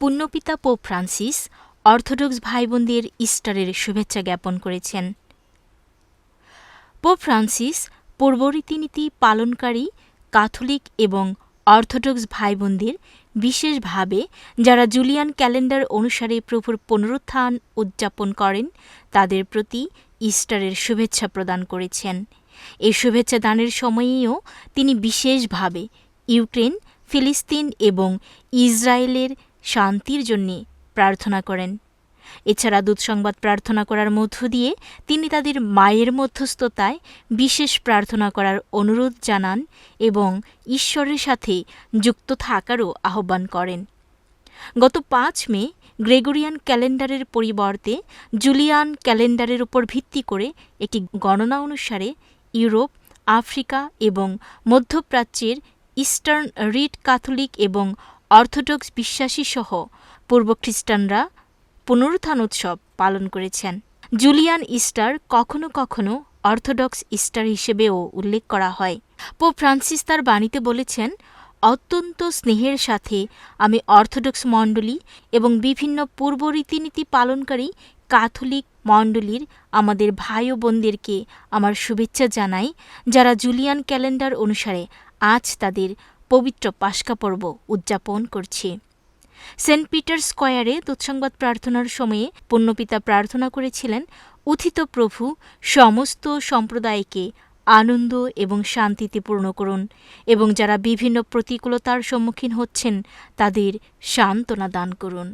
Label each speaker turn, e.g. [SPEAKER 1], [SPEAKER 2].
[SPEAKER 1] পুণ্যপিতা Pope Francis orthodox ভাই বোনদের ইস্টারের শুভেচ্ছা জ্ঞাপন করেছেন। পোপ ফ্রান্সিস পূর্ব রীতিনীতি পালনকারী ক্যাথলিক এবং অর্থোডক্স ভাই বোনদের বিশেষভাবে যারা জুলিয়ান ক্যালেন্ডার অনুসারে প্রভুর পুনরুত্থান উদযাপন করেন, তাদের প্রতি ইস্টারের শুভেচ্ছা প্রদান করেছেন। এই শুভেচ্ছা দানের সময়েও তিনি বিশেষভাবে ইউক্রেন, ফিলিস্তিন এবং ইসরায়েলের শান্তির জন্যে প্রার্থনা করেন। এছাড়া দুঃসংবাদ প্রার্থনা করার মধ্য দিয়ে তিনি তাদের মায়ের মধ্যস্থতায় বিশেষ প্রার্থনা করার অনুরোধ জানান এবং ঈশ্বরের সাথে যুক্ত থাকারও আহ্বান করেন। গত পাঁচ মে গ্রেগরিয়ান ক্যালেন্ডারের পরিবর্তে জুলিয়ান ক্যালেন্ডারের উপর ভিত্তি করে একটি গণনা অনুসারে ইউরোপ, আফ্রিকা এবং মধ্যপ্রাচ্যের ইস্টার্ন রিট ক্যাথলিক এবং অর্থোডক্স বিশ্বাসী সহ পূর্ব খ্রিস্টানরা পুনরুত্থান উৎসব পালন করেছেন। জুলিয়ান ইস্টার কখনো কখনো অর্থোডক্স ইস্টার হিসেবেও উল্লেখ করা হয়। পোপ ফ্রান্সিস তার বাণীতে বলেছেন, অত্যন্ত স্নেহের সাথে আমি অর্থোডক্স মণ্ডলী এবং বিভিন্ন পূর্ব রীতিনীতি পালনকারী ক্যাথলিক মণ্ডলীর আমাদের ভাই ও বোনদেরকে আমার শুভেচ্ছা জানাই, যারা জুলিয়ান ক্যালেন্ডার অনুসারে আজ তাদের পবিত্র পাশকা পর্ব উদযাপন করছে। সেন্ট পিটার স্কয়ারে দুঃসংবাদ প্রার্থনার সময়ে পুণ্যপিতা প্রার্থনা করেছিলেন উথিত প্রভু, সমস্ত সম্প্রদায়কে আনন্দ এবং শান্তিতে পূর্ণ করুন এবং যারা বিভিন্ন প্রতিকূলতার সম্মুখীন হচ্ছেন তাদের সান্ত্বনা দান করুন।